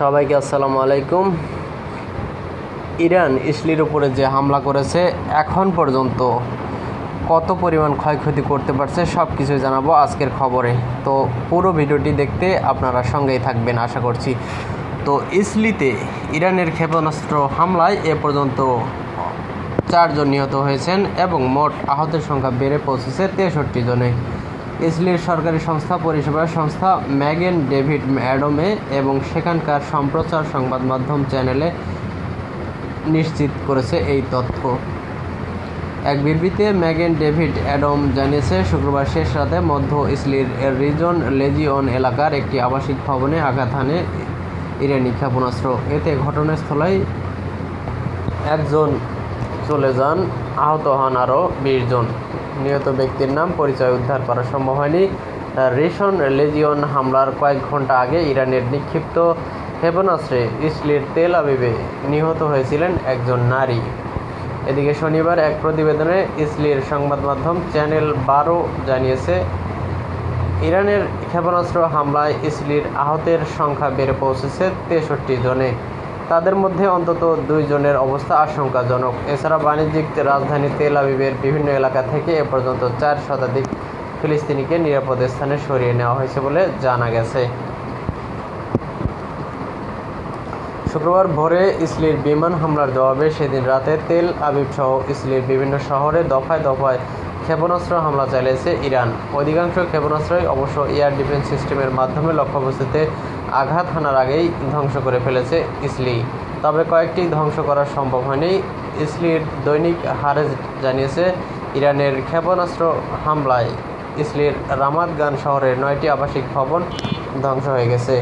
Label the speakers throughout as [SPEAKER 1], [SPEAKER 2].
[SPEAKER 1] সবাইকে আসসালামু আলাইকুম। ইরান, ইসলির উপরে যে হামলা করেছে, এখন পর্যন্ত কত পরিমাণ ক্ষয়ক্ষতি করতে পারছে সব কিছুই জানাব আজকের খবরে। তো পুরো ভিডিওটি দেখতে আপনারা সঙ্গেই থাকবেন, আশা করছি। তো ইসলিতে ইরানের ক্ষেপণাস্ত্র হামলায় এ পর্যন্ত চারজন নিহত হয়েছেন এবং মোট আহতের সংখ্যা বেড়ে পৌঁছেছে তেষট্টি জনে। ইসলির সরকারি সংস্থা, পরিষেবা সংস্থা ম্যাগেন ডেভিড অ্যাডমে এবং সেখানকার সম্প্রচার সংবাদ মাধ্যম চ্যানেলে নিশ্চিত করেছে এই তথ্য। এক বিবৃতিতে ম্যাগেন ডেভিড অ্যাডম জানিয়েছে, শুক্রবার শেষ রাতে মধ্য ইসলির রিজন লেজিওন এলাকার একটি আবাসিক ভবনে আঘাত হানে ইরানি ক্ষেপণাস্ত্র। এতে ঘটনাস্থলেই একজন চলে যান। আহত হন আরও বিশ জন। নিহত ব্যক্তির নাম পরিচয় উদ্ধার করা সম্ভব হয়নি। রেশন লেজিওন হামলার কয়েক ঘণ্টা আগে ইরানের নিক্ষিপ্ত ক্ষেপণাস্ত্রে ইসলির তেল আবিবে নিহত হয়েছিলেন একজন নারী। এদিকে শনিবার এক প্রতিবেদনে ইসলির সংবাদ মাধ্যম চ্যানেল বারো জানিয়েছে, ইরানের ক্ষেপণাস্ত্র হামলায় ইসলির আহতের সংখ্যা বেড়ে পৌঁছেছে তেষট্টি জনে। তাদের মধ্যে অন্তত দুইজনের অবস্থা আশঙ্কাজনক। এছাড়া বাণিজ্যিক রাজধানী তেল আবিবের বিভিন্ন এলাকা থেকে এ পর্যন্ত চার শতাধিক ফিলিস্তিনিকে নিরাপদ স্থানে সরিয়ে নেওয়া হয়েছে বলে জানা গেছে। শুক্রবার ভোরে ইসলির বিমান হামলার জবাবে সেদিন রাতে তেল আবিব সহ ইসলির বিভিন্ন শহরে দফায় দফায় ক্ষেপণাস্ত্র হামলা চালিয়েছে ইরান। অধিকাংশ ক্ষেপণাস্ত্রই অবশ্য এয়ার ডিফেন্স সিস্টেমের মাধ্যমে লক্ষ্যবস্তুতে আঘাত হানার আগেই ধ্বংস করে ফেলেছে ইসলি। তবে কয়েকটি ধ্বংস করা সম্ভব হয়নি। ইসলির দৈনিক হারেজ জানিয়েছে, ইরানের ক্ষেপণাস্ত্র হামলায় ইসলির রামাদগান শহরের নয়টি আবাসিক ভবন ধ্বংস হয়ে গেছে।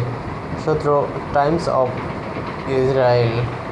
[SPEAKER 1] সূত্র টাইমস অফ इझ्रायल